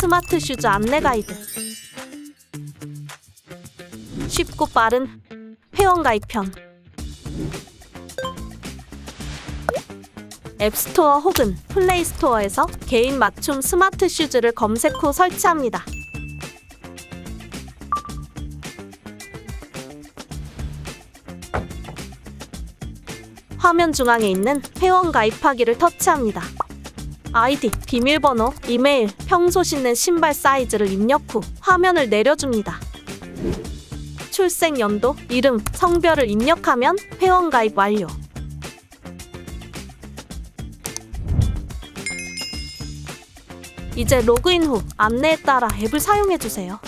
스마트 슈즈 안내 가이드. 쉽고 빠른 회원 가입편. 앱스토어 혹은 플레이스토어에서 개인 맞춤 스마트 슈즈를 검색 후 설치합니다. 화면 중앙에 있는 회원 가입하기를 터치합니다. 아이디, 비밀번호, 이메일, 평소 신는 신발 사이즈를 입력 후 화면을 내려줍니다. 출생 연도, 이름, 성별을 입력하면 회원 가입 완료. 이제 로그인 후 안내에 따라 앱을 사용해 주세요.